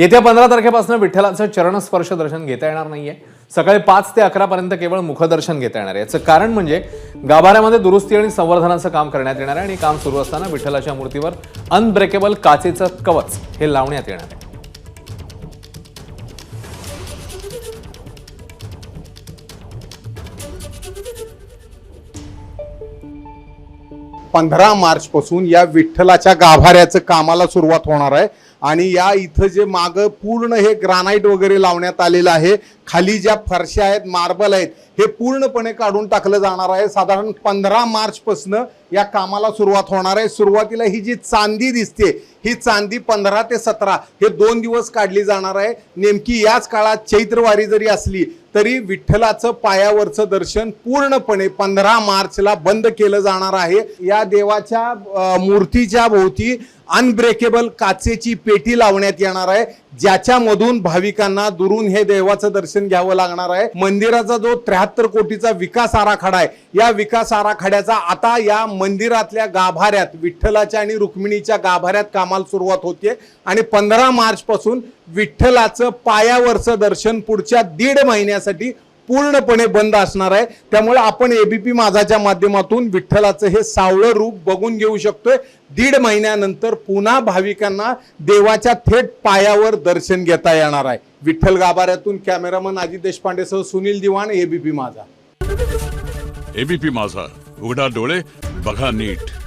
येत्या पंधरा तारखेपासून विठ्ठलाचं चरणस्पर्श दर्शन घेता येणार नाहीये. सकाळी पाच ते अकरापर्यंत केवळ मुखदर्शन घेता येणार आहे. याचं कारण म्हणजे गाभाऱ्यामध्ये दुरुस्ती आणि संवर्धनाचं काम करण्यात येणार आहे आणि काम सुरू असताना विठ्ठलाच्या मूर्तीवर अनब्रेकेबल काचेचं कवच हे लावण्यात येणार आहे. पंधरा मार्च पासून या विठ्ठलाच्या गाभाऱ्याचं कामाला सुरुवात होणार आहे. आणि या इथं जे माग पूर्ण हे ग्रानाईट वगैरे लावण्यात आलेलं आहे खाली ज्या फरशा आहेत मार्बल आहेत हे पूर्णपणे काढून टाकलं जाणार आहे. साधारण पंधरा मार्चपासनं या कामाला सुरुवात होणार आहे. सुरुवातीला ही जी चांदी दिसते ही चांदी पंधरा ते सतरा हे दोन दिवस काढली जाणार आहे. नेमकी याच काळात चैत्रवारी जरी असली तरी विठ्ठलाचं पायावरचं दर्शन पूर्णपणे पंधरा मार्चला बंद केलं जाणार आहे. या देवाच्या मूर्तीच्या भोवती अनब्रेकेबल काचेची पेटी लावण्यात येणार आहे. ज्याच्यामधून भाविकांना दुरून हे देवाचं दर्शन घ्यावं लागणार आहे. मंदिराचा जो त्र्याहत्तर कोटीचा विकास आराखडा आहे या विकास आराखड्याचा आता या मंदिरातल्या गाभाऱ्यात विठ्ठलाच्या आणि रुक्मिणीच्या गाभाऱ्यात कामाला सुरुवात होते आणि पंधरा मार्चपासून विठ्ठलाचं पायावरचं दर्शन पुढच्या दीड महिन्यासाठी पूर्णपणे बंद असणार आहे. त्यामुळे आपण एबीपी माझाच्या माध्यमातून विठ्ठलाचं हे सावळं रूप बघून घेऊ शकतोय. दीड महिन्यानंतर पुन्हा भाविकांना देवाच्या थेट पायावर दर्शन घेता येणार आहे. विठ्ठल गाभाऱ्यातून कॅमेरामन अजित देशपांडेसह सुनील दिवाण एबीपी माझा. एबीपी माझा. उघडा डोळे बघा नीट.